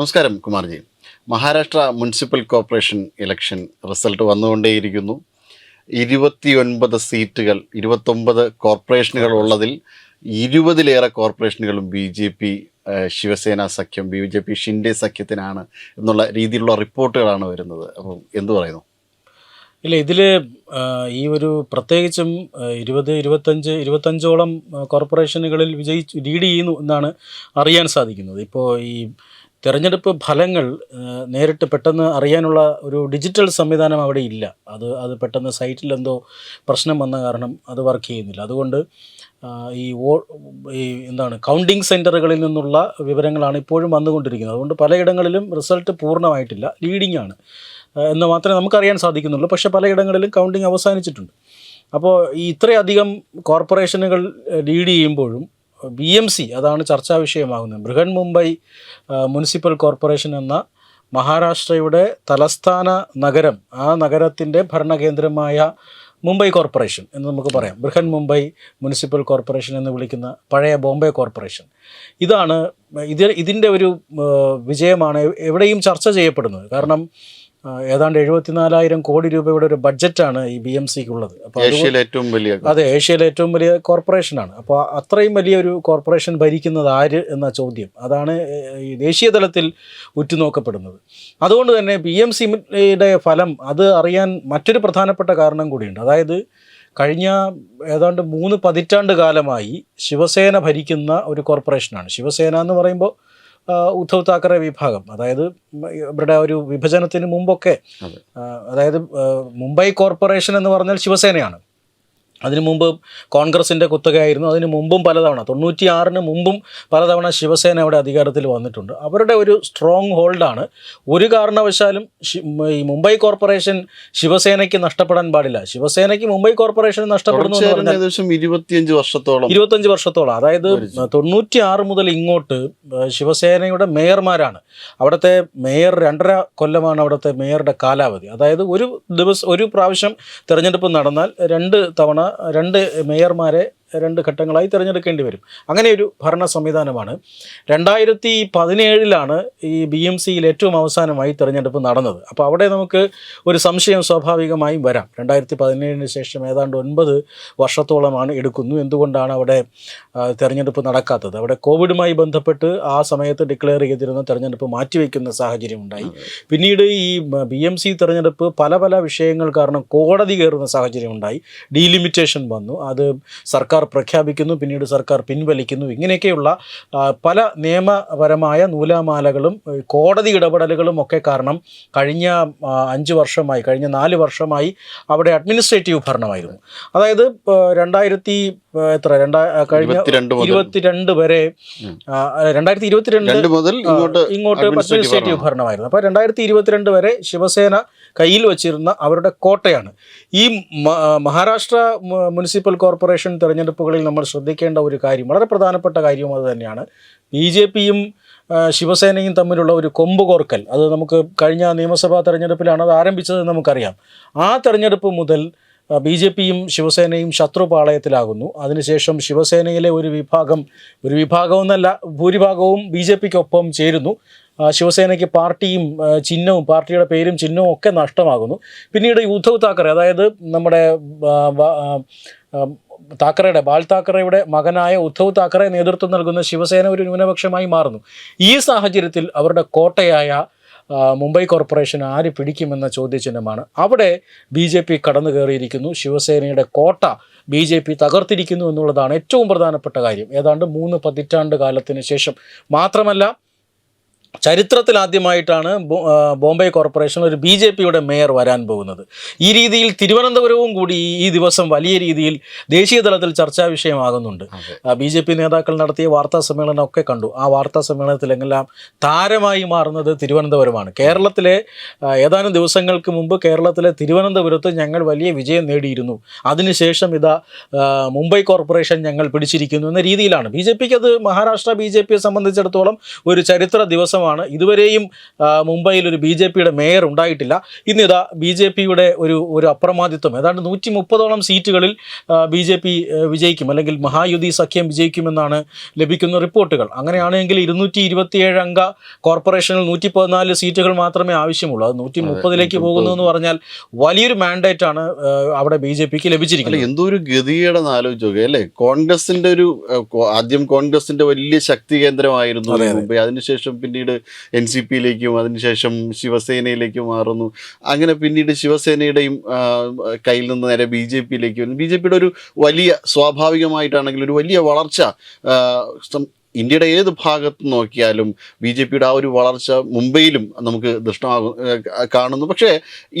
നമസ്കാരം Kumarji. Maharashtra municipal corporation election result വന്നുകൊണ്ടേയിരിക്കുന്നു. ഇരുപത്തിയൊൻപത് സീറ്റുകൾ ഇരുപത്തൊമ്പത് കോർപ്പറേഷനുകൾ ഉള്ളതിൽ ഇരുപതിലേറെ കോർപ്പറേഷനുകളും ബി ജെ പി ശിവസേന സഖ്യം ബി ജെ പി ഷിൻഡെ സഖ്യത്തിനാണ് എന്നുള്ള രീതിയിലുള്ള റിപ്പോർട്ടുകളാണ് വരുന്നത്. അപ്പം എന്തു പറയുന്നു? ഇല്ല ഇതിൽ ഈ ഒരു പ്രത്യേകിച്ചും ഇരുപത് ഇരുപത്തഞ്ച് ഇരുപത്തഞ്ചോളം കോർപ്പറേഷനുകളിൽ വിജയിച്ച് ലീഡ് ചെയ്യുന്നു എന്നാണ് അറിയാൻ സാധിക്കുന്നത്. ഇപ്പോൾ ഈ തെരഞ്ഞെടുപ്പ് ഫലങ്ങൾ നേരിട്ട് പെട്ടെന്ന് അറിയാനുള്ള ഒരു ഡിജിറ്റൽ സംവിധാനം അവിടെ ഇല്ല. അത് അത് പെട്ടെന്ന് സൈറ്റിൽ എന്തോ പ്രശ്നം വന്ന കാരണം അത് വർക്ക് ചെയ്യുന്നില്ല. അതുകൊണ്ട് ഈ വോ ഈ എന്താണ് കൗണ്ടിങ് സെന്ററുകളിൽ നിന്നുള്ള വിവരങ്ങളാണ് ഇപ്പോഴും വന്നുകൊണ്ടിരിക്കുന്നത്. അതുകൊണ്ട് പലയിടങ്ങളിലും റിസൾട്ട് പൂർണമായിട്ടില്ല. ലീഡിംഗ് ആണ്. എന്ന് മാത്രമേ നമുക്കറിയാൻ സാധിക്കുന്നുള്ളൂ. പക്ഷേ പലയിടങ്ങളിലും കൗണ്ടിങ് അവസാനിച്ചിട്ടുണ്ട്. അപ്പോൾ ഈ ഇത്രയധികം കോർപ്പറേഷനുകൾ ലീഡ് ചെയ്യുമ്പോഴും ബി എം സി അതാണ് ചർച്ചാ വിഷയമാകുന്നത്. ബൃഹൻ മുംബൈ മുനിസിപ്പൽ കോർപ്പറേഷൻ എന്ന മഹാരാഷ്ട്രയുടെ തലസ്ഥാന നഗരം ആ നഗരത്തിന്റെ ഭരണകേന്ദ്രമായ മുംബൈ കോർപ്പറേഷൻ എന്ന് നമുക്ക് പറയാം. ബൃഹൻ മുംബൈ മുനിസിപ്പൽ കോർപ്പറേഷൻ എന്ന് വിളിക്കുന്ന പഴയ ബോംബെ കോർപ്പറേഷൻ. ഇതാണ് ഇത് ഇതിന്റെ ഒരു വിജയമാണ് എവിടെയും ചർച്ച ചെയ്യപ്പെടുന്നത്. കാരണം ഏതാണ്ട് എഴുപത്തിനാലായിരം കോടി രൂപയുടെ ഒരു ബഡ്ജറ്റാണ് ഈ ബി എം സിക്കുള്ളത്. അപ്പോൾ ഏഷ്യയിലെ ഏറ്റവും വലിയ അതെ ഏഷ്യയിലെ ഏറ്റവും വലിയ കോർപ്പറേഷനാണ്. അപ്പോൾ അത്രയും വലിയ ഒരു കോർപ്പറേഷൻ ഭരിക്കുന്നത് ആര് എന്ന ചോദ്യം. അതാണ് ഈ ദേശീയ തലത്തിൽ ഉറ്റുനോക്കപ്പെടുന്നത്. അതുകൊണ്ട് തന്നെ ബി എം സിയുടെ ഫലം അത് അറിയാൻ മറ്റൊരു പ്രധാനപ്പെട്ട കാരണം കൂടിയുണ്ട്. അതായത് കഴിഞ്ഞ ഏതാണ്ട് മൂന്ന് പതിറ്റാണ്ട് കാലമായി ശിവസേന ഭരിക്കുന്ന ഒരു കോർപ്പറേഷനാണ്. ശിവസേന എന്ന് പറയുമ്പോൾ ഉദ്ധവ് താക്കറെ വിഭാഗം. അതായത് ഇവരുടെ ഒരു വിഭജനത്തിന് മുമ്പൊക്കെ അതായത് മുംബൈ കോർപ്പറേഷൻ എന്ന് പറഞ്ഞാൽ ശിവസേനയാണ്. അതിനു മുമ്പ് കോൺഗ്രസിന്റെ കുത്തകയായിരുന്നു. അതിനു മുമ്പും പലതവണ തൊണ്ണൂറ്റി ആറിന് മുമ്പും പലതവണ ശിവസേന അവിടെ അധികാരത്തിൽ വന്നിട്ടുണ്ട്. അവരുടെ ഒരു സ്ട്രോങ് ഹോൾഡാണ് ഒരു കാരണവശാലും ഈ മുംബൈ കോർപ്പറേഷൻ ശിവസേനയ്ക്ക് നഷ്ടപ്പെടാൻ പാടില്ല. ശിവസേനയ്ക്ക് മുംബൈ കോർപ്പറേഷൻ നഷ്ടപ്പെടുന്നു ഏകദേശം ഇരുപത്തിയഞ്ച് വർഷത്തോളം ഇരുപത്തഞ്ച് വർഷത്തോളം. അതായത് തൊണ്ണൂറ്റി ആറ് മുതൽ ഇങ്ങോട്ട് ശിവസേനയുടെ മേയർമാരാണ്. അവിടുത്തെ മേയർ രണ്ടര കൊല്ലമാണ് അവിടുത്തെ മേയറുടെ കാലാവധി. അതായത് ഒരു ദിവസം ഒരു പ്രാവശ്യം തിരഞ്ഞെടുപ്പ് നടന്നാൽ രണ്ട് തവണ രണ്ട് മേയർമാരെ രണ്ട് ഘട്ടങ്ങളായി തിരഞ്ഞെടുക്കേണ്ടി വരും. അങ്ങനെ ഒരു ഭരണ സംവിധാനമാണ്. രണ്ടായിരത്തി പതിനേഴിലാണ് ഈ ബി എം സിയിൽ ഏറ്റവും അവസാനമായി തിരഞ്ഞെടുപ്പ് നടന്നത്. അപ്പോൾ അവിടെ നമുക്ക് ഒരു സംശയം സ്വാഭാവികമായും വരാം. രണ്ടായിരത്തി പതിനേഴിന് ശേഷം ഏതാണ്ട് ഒൻപത് വർഷത്തോളമാണ് എടുക്കുന്നു. എന്തുകൊണ്ടാണ് അവിടെ തിരഞ്ഞെടുപ്പ് നടക്കാത്തത്? അവിടെ കോവിഡുമായി ബന്ധപ്പെട്ട് ആ സമയത്ത് ഡിക്ലെയർ ചെയ്തിരുന്ന തിരഞ്ഞെടുപ്പ് മാറ്റിവെക്കുന്ന സാഹചര്യം ഉണ്ടായി. പിന്നീട് ഈ ബി എം സി തിരഞ്ഞെടുപ്പ് പല പല വിഷയങ്ങൾ കാരണം കോടതി കയറുന്ന സാഹചര്യം ഉണ്ടായി. ഡീലിമിറ്റേഷൻ വന്നു. അത് സർക്കാർ പ്രഖ്യാപിക്കുന്നു പിന്നീട് സർക്കാർ പിൻവലിക്കുന്നു. ഇങ്ങനെയൊക്കെയുള്ള പല നിയമപരമായ നൂലാമാലകളും കോടതി ഇടപെടലുകളും ഒക്കെ കാരണം കഴിഞ്ഞ അഞ്ച് വർഷമായി കഴിഞ്ഞ നാല് വർഷമായി അവിടെ അഡ്മിനിസ്ട്രേറ്റീവ് ഭരണമായിരുന്നു. അതായത് രണ്ടായിരത്തി എത്ര? രണ്ടാ കഴിഞ്ഞ ഇരുപത്തിരണ്ട് വരെ രണ്ടായിരത്തി ഇരുപത്തിരണ്ട് രണ്ട് മുതൽ ഇങ്ങോട്ട് ഇങ്ങോട്ട് അഡ്മിനിസ്ട്രേറ്റീവ് ഭരണമായിരുന്നു. അപ്പോൾ രണ്ടായിരത്തി ഇരുപത്തിരണ്ട് വരെ ശിവസേന കയ്യിൽ വച്ചിരുന്ന അവരുടെ കോട്ടയാണ്. ഈ മഹാരാഷ്ട്ര മുനിസിപ്പൽ കോർപ്പറേഷൻ തെരഞ്ഞെടുപ്പുകളിൽ നമ്മൾ ശ്രദ്ധിക്കേണ്ട ഒരു കാര്യം വളരെ പ്രധാനപ്പെട്ട കാര്യവും അത് തന്നെയാണ്. ബി ജെ പിയും ശിവസേനയും തമ്മിലുള്ള ഒരു കൊമ്പ് കോർക്കൽ അത് നമുക്ക് കഴിഞ്ഞ നിയമസഭാ തെരഞ്ഞെടുപ്പിലാണ് അത് ആരംഭിച്ചതെന്ന് നമുക്കറിയാം. ആ തെരഞ്ഞെടുപ്പ് മുതൽ ബി ജെ പിയും ശിവസേനയും ശത്രുപാളയത്തിലാകുന്നു. അതിനുശേഷം ശിവസേനയിലെ ഒരു വിഭാഗം ഒരു വിഭാഗം ഭൂരിഭാഗവും ബി ജെ പിക്കൊപ്പം ചേരുന്നു. ശിവസേനയ്ക്ക് പാർട്ടിയും ചിഹ്നവും പാർട്ടിയുടെ പേരും ചിഹ്നവും ഒക്കെ നഷ്ടമാകുന്നു. പിന്നീട് ഉദ്ധവ് താക്കറെ അതായത് നമ്മുടെ താക്കറയുടെ ബാൽ താക്കറയുടെ മകനായ ഉദ്ധവ് താക്കറെ നേതൃത്വം നൽകുന്ന ശിവസേന ഒരു ന്യൂനപക്ഷമായി മാറുന്നു. ഈ സാഹചര്യത്തിൽ അവരുടെ കോട്ടയായ മുംബൈ കോർപ്പറേഷൻ ആര് പിടിക്കുമെന്ന ചോദ്യചിഹ്നമാണ്. അവിടെ ബി ജെ പി കടന്നു കയറിയിരിക്കുന്നു ശിവസേനയുടെ കോട്ട ബി ജെ പി തകർത്തിരിക്കുന്നു എന്നുള്ളതാണ് ഏറ്റവും പ്രധാനപ്പെട്ട കാര്യം. ഏതാണ്ട് മൂന്ന് പതിറ്റാണ്ട് കാലത്തിന് ശേഷം മാത്രമല്ല ചരിത്രത്തിൽ ആദ്യമായിട്ടാണ് ബോംബെ കോർപ്പറേഷൻ ഒരു ബി ജെ പിയുടെ മേയർ വരാൻ പോകുന്നത്. ഈ രീതിയിൽ തിരുവനന്തപുരവും കൂടി ഈ ദിവസം വലിയ രീതിയിൽ ദേശീയ തലത്തിൽ ചർച്ചാ വിഷയമാകുന്നുണ്ട്. ബി ജെ പി നേതാക്കൾ നടത്തിയ വാർത്താ സമ്മേളനം ഒക്കെ കണ്ടു. ആ വാർത്താ സമ്മേളനത്തിലെല്ലാം താരമായി മാറുന്നത് തിരുവനന്തപുരമാണ്. കേരളത്തിലെ ഏതാനും ദിവസങ്ങൾക്ക് മുമ്പ് കേരളത്തിലെ തിരുവനന്തപുരത്ത് ഞങ്ങൾ വലിയ വിജയം നേടിയിരുന്നു. അതിനുശേഷം ഇതാ മുംബൈ കോർപ്പറേഷൻ ഞങ്ങൾ പിടിച്ചിരിക്കുന്നു എന്ന രീതിയിലാണ്. ബി ജെ പിക്ക് അത് മഹാരാഷ്ട്ര ബി ജെ പിയെ സംബന്ധിച്ചിടത്തോളം ഒരു ചരിത്ര ദിവസമാണ് ദിവസമാണ് ഇതുവരെയും മുംബൈയിൽ ഒരു ബി ജെ പിയുടെ മേയർ ഉണ്ടായിട്ടില്ല. ഇന്നിതാ ബി ജെ പിയുടെ ഒരു ഒരു അപ്രമാദിത്വം. ഏതാണ്ട് നൂറ്റി മുപ്പതോളം സീറ്റുകളിൽ ബി ജെ പി വിജയിക്കും. അല്ലെങ്കിൽ മഹായുതി സഖ്യം വിജയിക്കുമെന്നാണ് ലഭിക്കുന്ന റിപ്പോർട്ടുകൾ. അങ്ങനെയാണെങ്കിൽ ഇരുന്നൂറ്റി ഇരുപത്തിയേഴ് അംഗ കോർപ്പറേഷനിൽ നൂറ്റി പതിനാല് സീറ്റുകൾ മാത്രമേ ആവശ്യമുള്ളൂ. അത് നൂറ്റി മുപ്പതിലേക്ക് പോകുന്നു എന്ന് പറഞ്ഞാൽ വലിയൊരു മാൻഡേറ്റ് ആണ് അവിടെ ബി ജെ പിക്ക് ലഭിച്ചിരിക്കുന്നത്. എന്തോ ഒരു ഗതികേടെന്ന് ആലോചിച്ച് നോക്കുക അല്ലേ? കോൺഗ്രസിന്റെ ഒരു ആദ്യം കോൺഗ്രസിന്റെ വലിയ ശക്തി കേന്ദ്രമായിരുന്നു. മുംബൈ. അതിനുശേഷം പിന്നീട് എൻ സി പിയിലേക്കും അതിനുശേഷം ശിവസേനയിലേക്കും മാറുന്നു. അങ്ങനെ പിന്നീട് ശിവസേനയുടെയും കയ്യിൽ നിന്ന് നേരെ ബി ജെ പിയിലേക്ക് വരുന്നു. ബി ജെ പിയുടെ ഒരു വലിയ സ്വാഭാവികമായിട്ടാണെങ്കിൽ ഒരു വലിയ വളർച്ച ഇന്ത്യയുടെ ഏത് ഭാഗത്ത് നോക്കിയാലും ബി ജെ പിയുടെ ആ ഒരു വളർച്ച മുംബൈയിലും നമുക്ക് ദൃഷ്ടമാകും കാണുന്നു. പക്ഷേ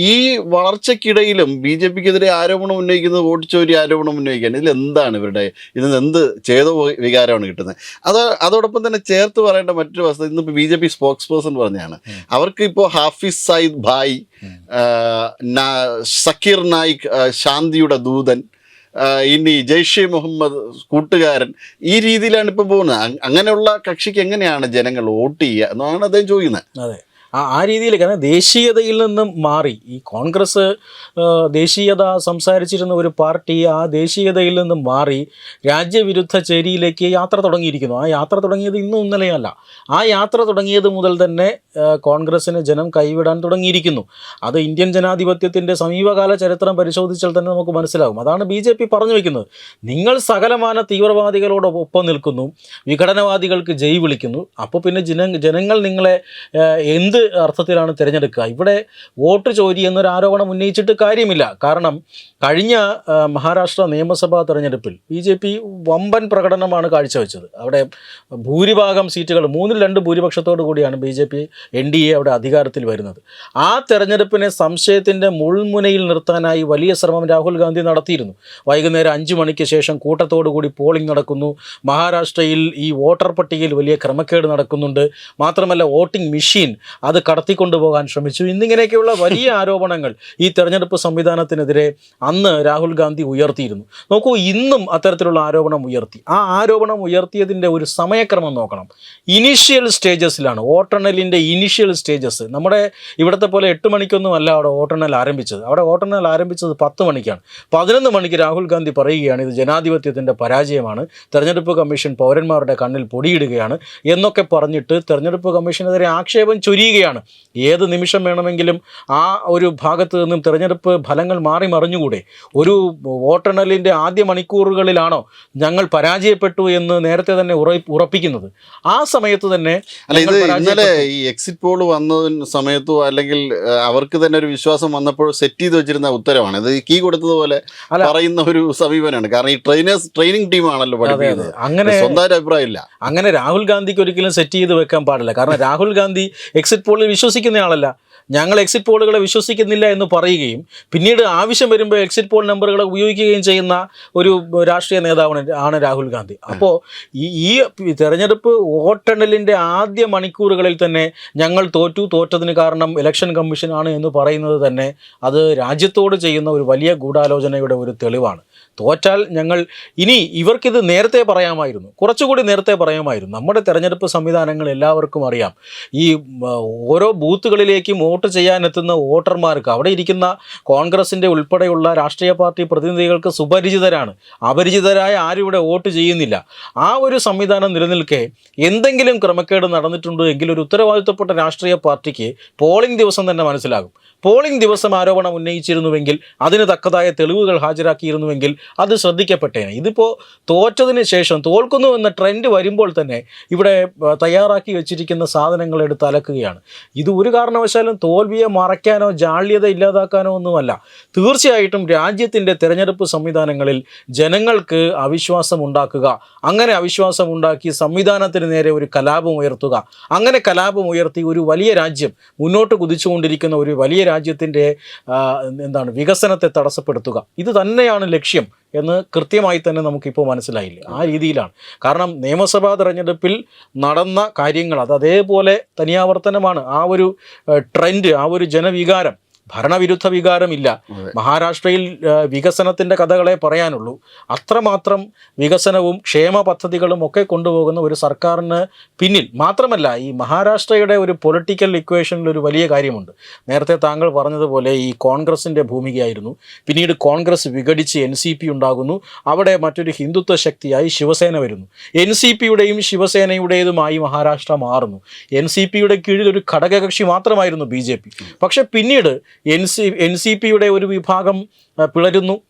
ഈ വളർച്ചയ്ക്കിടയിലും ബി ജെ പിക്കെതിരെ ആരോപണം ഉന്നയിക്കുന്നത് വോട്ട് ചോരി ആരോപണം ഉന്നയിക്കാൻ ഇതിൽ എന്താണ് ഇവരുടെ ഇതിന് എന്ത് ചേത വികാരമാണ് കിട്ടുന്നത്? അത് അതോടൊപ്പം തന്നെ ചേർത്ത് പറയേണ്ട മറ്റൊരു വസ്തു ഇന്നിപ്പോൾ B J P spokes person പറഞ്ഞാണ് അവർക്ക് ഇപ്പോൾ ഹാഫിസ് സയ്യിദ് ഭായ് സക്കീർ നായിക് ശാന്തിയുടെ ദൂതൻ ഇനി ജയ്ഷെ മുഹമ്മദ് കൂട്ടുകാരൻ ഈ രീതിയിലാണ് ഇപ്പോൾ പോകുന്നത്. അങ്ങനെയുള്ള കക്ഷിക്ക് എങ്ങനെയാണ് ജനങ്ങൾ വോട്ട് ചെയ്യുക എന്നാണ് അദ്ദേഹം ചോദിക്കുന്നത്. അതെ. ആ രീതിയിൽ കാരണം ദേശീയതയിൽ നിന്നും മാറി. ഈ കോൺഗ്രസ് ദേശീയത സംസാരിച്ചിരുന്ന ഒരു പാർട്ടി ആ ദേശീയതയിൽ നിന്നും മാറി രാജ്യവിരുദ്ധ ചേരിയിലേക്ക് യാത്ര തുടങ്ങിയിരിക്കുന്നു. ആ യാത്ര തുടങ്ങിയത് ഇന്നും ഇന്നലെയല്ല. ആ യാത്ര തുടങ്ങിയത് മുതൽ തന്നെ കോൺഗ്രസ്സിന് ജനം കൈവിടാൻ തുടങ്ങിയിരിക്കുന്നു. അത് ഇന്ത്യൻ ജനാധിപത്യത്തിന്റെ സമീപകാല ചരിത്രം പരിശോധിച്ചാൽ തന്നെ നമുക്ക് മനസ്സിലാകും. അതാണ് ബി ജെ പി പറഞ്ഞു വെക്കുന്നത്. നിങ്ങൾ സകലമാന തീവ്രവാദികളോടൊപ്പം നിൽക്കുന്നു വിഘടനവാദികൾക്ക് ജയ് വിളിക്കുന്നു. അപ്പോൾ പിന്നെ ജന ജനങ്ങൾ നിങ്ങളെ ഏഹ്, അർത്ഥത്തിലാണ് തിരഞ്ഞെടുക്കുക. ഇവിടെ വോട്ട് ചോരി എന്നൊരു ആരോപണം ഉന്നയിച്ചിട്ട് കാര്യമില്ല. കാരണം കഴിഞ്ഞ മഹാരാഷ്ട്ര നിയമസഭാ തെരഞ്ഞെടുപ്പിൽ ബി ജെ പി വമ്പൻ പ്രകടനമാണ് കാഴ്ചവെച്ചത്. അവിടെ ഭൂരിഭാഗം സീറ്റുകൾ മൂന്നിൽ രണ്ട് ഭൂരിപക്ഷത്തോടു കൂടിയാണ് B J P N D A അവിടെ അധികാരത്തിൽ വരുന്നത്. ആ തെരഞ്ഞെടുപ്പിനെ സംശയത്തിന്റെ മുൾമുനയിൽ നിർത്താനായി വലിയ ശ്രമം രാഹുൽ ഗാന്ധി നടത്തിയിരുന്നു. വൈകുന്നേരം അഞ്ച് മണിക്ക് ശേഷം കൂട്ടത്തോടു കൂടി പോളിംഗ് നടക്കുന്നു. മഹാരാഷ്ട്രയിൽ ഈ വോട്ടർ പട്ടികയിൽ വലിയ ക്രമക്കേട് നടക്കുന്നുണ്ട്. മാത്രമല്ല വോട്ടിംഗ് മെഷീൻ അത് കടത്തിക്കൊണ്ടുപോകാൻ ശ്രമിച്ചു. എന്നിങ്ങനെയൊക്കെയുള്ള വലിയ ആരോപണങ്ങൾ ഈ തെരഞ്ഞെടുപ്പ് സംവിധാനത്തിനെതിരെ അന്ന് രാഹുൽ ഗാന്ധി ഉയർത്തിയിരുന്നു. നോക്കൂ ഇന്നും അത്തരത്തിലുള്ള ആരോപണം ഉയർത്തി. ആ ആരോപണം ഉയർത്തിയതിന്റെ ഒരു സമയക്രമം നോക്കണം. ഇനീഷ്യൽ സ്റ്റേജസിലാണ് വോട്ടെണ്ണലിന്റെ ഇനീഷ്യൽ സ്റ്റേജസ്. നമ്മുടെ ഇവിടുത്തെ പോലെ എട്ട് മണിക്കൊന്നും അല്ല അവിടെ വോട്ടെണ്ണൽ ആരംഭിച്ചത്. അവിടെ വോട്ടെണ്ണൽ ആരംഭിച്ചത് പത്ത് മണിക്കാണ്. പതിനൊന്ന് മണിക്ക് രാഹുൽ ഗാന്ധി പറയുകയാണ് ഇത് ജനാധിപത്യത്തിന്റെ പരാജയമാണ്. തെരഞ്ഞെടുപ്പ് കമ്മീഷൻ പൗരന്മാരുടെ കണ്ണിൽ പൊടിയിടുകയാണ് എന്നൊക്കെ പറഞ്ഞിട്ട് തെരഞ്ഞെടുപ്പ് കമ്മീഷനെതിരെ ആക്ഷേപം ചൊരിയുകയാണ് ഏത് നിമിഷം വേണമെങ്കിലും ആ ഒരു ഭാഗത്ത് നിന്നും തിരഞ്ഞെടുപ്പ് ഫലങ്ങൾ മാറി മറിഞ്ഞുകൂടെ? ഒരു വോട്ടെണ്ണലിന്റെ ആദ്യ മണിക്കൂറുകളിലാണോ ഞങ്ങൾ പരാജയപ്പെട്ടു എന്ന് നേരത്തെ തന്നെ ഉറ- ഉറപ്പിക്കുന്നത്? ആ സമയത്ത് തന്നെ അല്ല ഇത് ഇന്നലെ ഈ എക്സിറ്റ് പോൾ വന്ന സമയത്തോ അല്ലെങ്കിൽ അവർക്ക് തന്നെ ഒരു വിശ്വാസം വന്നപ്പോൾ സെറ്റ് ചെയ്ത് വെച്ചിരുന്ന ഉത്തരമാണ് ഇത് കീ കൊടുത്തതുപോലെ പറയുന്ന ഒരു സമീപനമാണ്. കാരണം ഈ ട്രെയിനേഴ്സ് ട്രെയിനിങ് ടീമാണല്ലോ പഠിപ്പിക്കുന്നത്. അങ്ങനെ സ്വന്തമായിട്ട് അഭിപ്രായമില്ല. അങ്ങനെ രാഹുൽ ഗാന്ധിക്ക് ഒരിക്കലും സെറ്റ് ചെയ്ത് വെക്കാൻ പാടില്ല. കാരണം രാഹുൽ ഗാന്ധി എക്സിറ്റ് പോളിൽ വിശ്വസിക്കുന്ന ആളല്ല ഞങ്ങൾ എക്സിറ്റ് പോളുകളെ വിശ്വസിക്കുന്നില്ല എന്ന് പറയുകയും പിന്നീട് ആവശ്യം വരുമ്പോൾ എക്സിറ്റ് പോൾ നമ്പറുകളെ ഉപയോഗിക്കുകയും ചെയ്യുന്ന ഒരു രാഷ്ട്രീയ നേതാവാണ് ആണ് രാഹുൽ ഗാന്ധി. അപ്പോൾ ഈ ഈ തെരഞ്ഞെടുപ്പ് വോട്ടെണ്ണലിന്റെ ആദ്യ മണിക്കൂറുകളിൽ തന്നെ ഞങ്ങൾ തോറ്റു തോറ്റതിന് കാരണം ഇലക്ഷൻ കമ്മീഷനാണ് എന്ന് പറയുന്നത് തന്നെ അത് രാജ്യത്തോട് ചെയ്യുന്ന ഒരു വലിയ ഗൂഢാലോചനയുടെ ഒരു തെളിവാണ്. തോറ്റാൽ ഞങ്ങൾ ഇനി ഇവർക്കിത് നേരത്തെ പറയാമായിരുന്നു. കുറച്ചുകൂടി നേരത്തെ പറയാമായിരുന്നു. നമ്മുടെ തെരഞ്ഞെടുപ്പ് സംവിധാനങ്ങൾ എല്ലാവർക്കും അറിയാം. ഈ ഓരോ ബൂത്തുകളിലേക്കും വോട്ട് ചെയ്യാനെത്തുന്ന വോട്ടർമാർക്ക് അവിടെ ഇരിക്കുന്ന കോൺഗ്രസിന്റെ ഉൾപ്പെടെയുള്ള രാഷ്ട്രീയ പാർട്ടി പ്രതിനിധികൾക്ക് സുപരിചിതരാണ്. അപരിചിതരായ ആരും ഇവിടെ വോട്ട് ചെയ്യുന്നില്ല. ആ ഒരു സംവിധാനം നിലനിൽക്കെ എന്തെങ്കിലും ക്രമക്കേട് നടന്നിട്ടുണ്ട് എങ്കിൽ ഒരു ഉത്തരവാദിത്വപ്പെട്ട രാഷ്ട്രീയ പാർട്ടിക്ക് പോളിംഗ് ദിവസം തന്നെ മനസ്സിലാകും. പോളിംഗ് ദിവസം ആരോപണം ഉന്നയിച്ചിരുന്നുവെങ്കിൽ അതിന് തക്കതായ തെളിവുകൾ ഹാജരാക്കിയിരുന്നുവെങ്കിൽ അത് ശ്രദ്ധിക്കപ്പെട്ടേനെ. ഇതിപ്പോൾ തോറ്റതിന് ശേഷം തോൽക്കുന്നു എന്ന ട്രെൻഡ് വരുമ്പോൾ തന്നെ ഇവിടെ തയ്യാറാക്കി വെച്ചിരിക്കുന്ന സാധനങ്ങൾ എടുത്ത് അലക്കുകയാണ്. ഇത് ഒരു കാരണവശാലും തോൽവിയെ മറയ്ക്കാനോ ജാള്യത ഇല്ലാതാക്കാനോ ഒന്നുമല്ല. തീർച്ചയായിട്ടും രാജ്യത്തിന്റെ തിരഞ്ഞെടുപ്പ് സംവിധാനങ്ങളിൽ ജനങ്ങൾക്ക് അവിശ്വാസം ഉണ്ടാക്കുക അങ്ങനെ അവിശ്വാസം ഉണ്ടാക്കി സംവിധാനത്തിന് നേരെ ഒരു കലാപം ഉയർത്തുക അങ്ങനെ കലാപം ഉയർത്തി ഒരു വലിയ രാജ്യം മുന്നോട്ട് കുതിച്ചുകൊണ്ടിരിക്കുന്ന ഒരു വലിയ രാജ്യത്തിന്റെ എന്താണ് വികസനത്തെ തടസ്സപ്പെടുത്തുക. ഇത് തന്നെയാണ് ലക്ഷ്യം എന്ന് കൃത്യമായി തന്നെ നമുക്കിപ്പോൾ മനസ്സിലായില്ല? ആ രീതിയിലാണ്. കാരണം നിയമസഭാ തെരഞ്ഞെടുപ്പിൽ നടന്ന കാര്യങ്ങൾ അത് അതേപോലെ തനിയാവർത്തനമാണ്. ആ ഒരു ട്രെൻഡ് ആ ഒരു ജനവികാരം ഭരണവിരുദ്ധ വികാരമില്ല മഹാരാഷ്ട്രയിൽ വികസനത്തിന്റെ കഥകളെ പറയാനുള്ളൂ. അത്രമാത്രം വികസനവും ക്ഷേമ പദ്ധതികളും ഒക്കെ കൊണ്ടുപോകുന്ന ഒരു സർക്കാരിന് പിന്നിൽ മാത്രമല്ല ഈ മഹാരാഷ്ട്രയുടെ ഒരു പൊളിറ്റിക്കൽ ഇക്വേഷനിൽ ഒരു വലിയ കാര്യമുണ്ട്. നേരത്തെ താങ്കൾ പറഞ്ഞതുപോലെ ഈ കോൺഗ്രസിന്റെ ഭൂമികയായിരുന്നു. പിന്നീട് കോൺഗ്രസ് വിഘടിച്ച് എൻ സി പി ഉണ്ടാകുന്നു. അവിടെ മറ്റൊരു ഹിന്ദുത്വ ശക്തിയായി ശിവസേന വരുന്നു. എൻ സി പിയുടെയും ശിവസേനയുടേതുമായി മഹാരാഷ്ട്ര മാറുന്നു. എൻ സി പിയുടെ കീഴിൽ ഒരു ഘടകകക്ഷി മാത്രമായിരുന്നു ബി ജെ പി. പക്ഷേ പിന്നീട് എൻ സി എൻ സി പിയുടെ ഒരു വിഭാഗം പിളരുന്നു.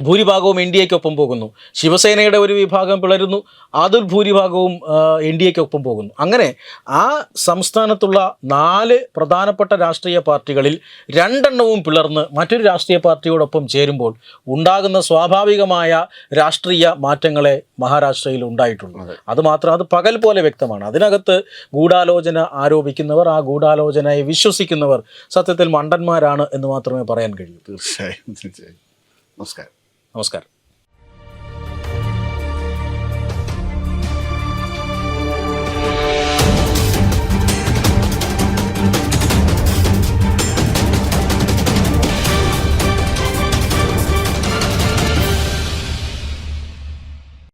ഭൂരിഭാഗവും എൻ ഡി എക്കൊപ്പം പോകുന്നു. ശിവസേനയുടെ ഒരു വിഭാഗം പിളരുന്നു. അതിൽ ഭൂരിഭാഗവും എൻ ഡി എക്കൊപ്പം പോകുന്നു. അങ്ങനെ ആ സംസ്ഥാനത്തുള്ള നാല് പ്രധാനപ്പെട്ട രാഷ്ട്രീയ പാർട്ടികളിൽ രണ്ടെണ്ണവും പിളർന്ന് മറ്റൊരു രാഷ്ട്രീയ പാർട്ടിയോടൊപ്പം ചേരുമ്പോൾ ഉണ്ടാകുന്ന സ്വാഭാവികമായ രാഷ്ട്രീയ മാറ്റങ്ങളെ മഹാരാഷ്ട്രയിൽ ഉണ്ടായിട്ടുള്ളത് അതുമാത്രം അത് പകൽ പോലെ വ്യക്തമാണ്. അതിനകത്ത് ഗൂഢാലോചന ആരോപിക്കുന്നവർ ആ ഗൂഢാലോചനയെ വിശ്വസിക്കുന്നവർ സത്യത്തിൽ മണ്ടന്മാരാണ് എന്ന് മാത്രമേ പറയാൻ കഴിയൂ. തീർച്ചയായും തീർച്ചയായും. നമസ്കാരം. നമസ്കാരം